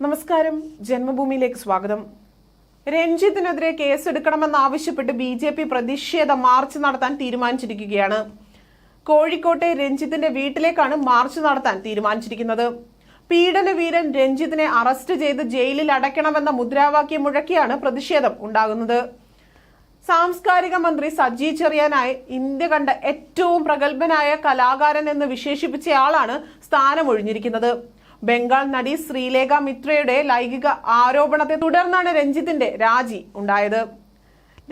നമസ്കാരം. ജന്മഭൂമിയിലേക്ക് സ്വാഗതം. രഞ്ജിത്തിനെതിരെ കേസെടുക്കണമെന്നാവശ്യപ്പെട്ട് ബി ജെ പി പ്രതിഷേധ മാർച്ച് നടത്താൻ തീരുമാനിച്ചിരിക്കുകയാണ്. കോഴിക്കോട്ടെ രഞ്ജിത്തിന്റെ വീട്ടിലേക്കാണ് മാർച്ച് നടത്താൻ തീരുമാനിച്ചിരിക്കുന്നത്. പീഡനവീരൻ രഞ്ജിത്തിനെ അറസ്റ്റ് ചെയ്ത് ജയിലിൽ അടയ്ക്കണമെന്ന മുദ്രാവാക്യം മുഴക്കിയാണ് പ്രതിഷേധം ഉണ്ടാകുന്നത്. സാംസ്കാരിക മന്ത്രി സജി ചെറിയാനായി ഇന്ത്യ കണ്ട ഏറ്റവും പ്രഗത്ഭനായ കലാകാരൻ എന്ന് വിശേഷിപ്പിച്ചയാളാണ് സ്ഥാനമൊഴിഞ്ഞിരിക്കുന്നത്. ബംഗാൾ നടി ശ്രീലേഖ മിത്രയുടെ ലൈംഗിക ആരോപണത്തെ തുടർന്നാണ് രഞ്ജിത്തിന്റെ രാജി ഉണ്ടായത്.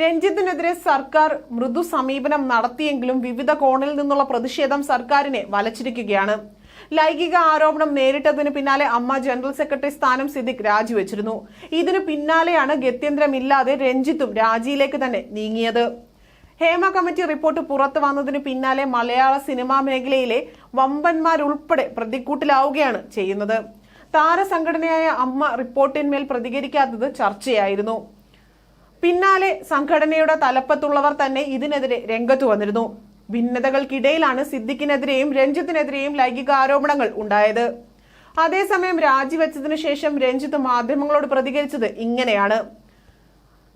രഞ്ജിത്തിനെതിരെ സർക്കാർ മൃദു സമീപനം നടത്തിയെങ്കിലും വിവിധ കോണിൽ നിന്നുള്ള പ്രതിഷേധം സർക്കാരിനെ വലച്ചിരിക്കുകയാണ്. ലൈംഗിക ആരോപണം നേരിട്ടതിന് പിന്നാലെ അമ്മ ജനറൽ സെക്രട്ടറി സ്ഥാനം സിദ്ദിഖ് രാജിവെച്ചിരുന്നു. ഇതിനു പിന്നാലെയാണ് ഗത്യന്തരമില്ലാതെ രഞ്ജിത്തും രാജിയിലേക്ക് തന്നെ നീങ്ങിയത്. ഹേമ കമ്മിറ്റി റിപ്പോർട്ട് പുറത്തു വന്നതിന് പിന്നാലെ മലയാള സിനിമാ മേഖലയിലെ വമ്പന്മാരുൾപ്പെടെ പ്രതിക്കൂട്ടിലാവുകയാണ് ചെയ്യുന്നത്. താരസംഘടനയായ അമ്മ റിപ്പോർട്ടിന്മേൽ പ്രതികരിക്കാത്തത് ചർച്ചയായിരുന്നു. പിന്നാലെ സംഘടനയുടെ തലപ്പത്തുള്ളവർ തന്നെ ഇതിനെതിരെ രംഗത്തു വന്നിരുന്നു. ഭിന്നതകൾക്കിടയിലാണ് സിദ്ദിഖിനെതിരെയും രഞ്ജിത്തിനെതിരെയും ലൈംഗിക ആരോപണങ്ങൾ ഉണ്ടായത്. അതേസമയം രാജിവെച്ചതിനു ശേഷം രഞ്ജിത്ത് മാധ്യമങ്ങളോട് പ്രതികരിച്ചത് ഇങ്ങനെയാണ്.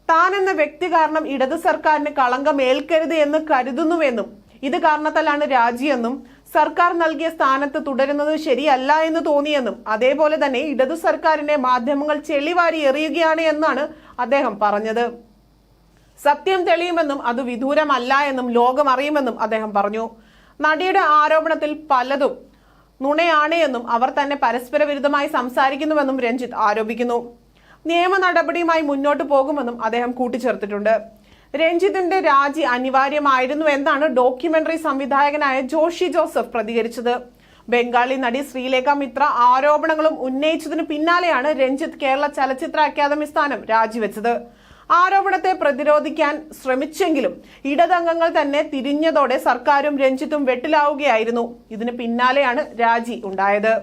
താൻ എന്ന വ്യക്തി കാരണം ഇടത് സർക്കാരിന് കളങ്കം ഏൽക്കരുത് എന്ന് കരുതുന്നുവെന്നും ഇത് കാരണത്താലാണ് രാജിയെന്നും സർക്കാർ നൽകിയ സ്ഥാനത്ത് തുടരുന്നത് ശരിയല്ല എന്ന് തോന്നിയെന്നും അതേപോലെ തന്നെ ഇടതു സർക്കാരിനെ മാധ്യമങ്ങൾ ചെളിവാരി എറിയുകയാണ് എന്നാണ് അദ്ദേഹം പറഞ്ഞത്. സത്യം തെളിയുമെന്നും അത് വിദൂരമല്ല എന്നും ലോകം അറിയുമെന്നും അദ്ദേഹം പറഞ്ഞു. നടിയുടെ ആരോപണത്തിൽ പലതും നുണയാണ് എന്നും അവർ തന്നെ പരസ്പര വിരുദ്ധമായി സംസാരിക്കുന്നുവെന്നും രഞ്ജിത്ത് ആരോപിക്കുന്നു. നിയമ നടപടിയുമായി മുന്നോട്ട് പോകുമെന്നും അദ്ദേഹം കൂട്ടിച്ചേർത്തിട്ടുണ്ട്. രഞ്ജിത്തിന്റെ രാജി അനിവാര്യമായിരുന്നു എന്നാണ് ഡോക്യുമെന്ററി സംവിധായകനായ ജോഷി ജോസഫ് പ്രതികരിച്ചത്. ബംഗാളി നടി ശ്രീലേഖ മിത്ര ആരോപണങ്ങളും ഉന്നയിച്ചതിന് പിന്നാലെയാണ് രഞ്ജിത്ത് കേരള ചലച്ചിത്ര അക്കാദമി സ്ഥാനം രാജിവെച്ചത്. ആരോപണത്തെ പ്രതിരോധിക്കാൻ ശ്രമിച്ചെങ്കിലും ഇടതംഗങ്ങൾ തന്നെ തിരിഞ്ഞതോടെ സർക്കാരും രഞ്ജിത്തും വെട്ടിലാവുകയായിരുന്നു. ഇതിന് പിന്നാലെയാണ് രാജി ഉണ്ടായത്.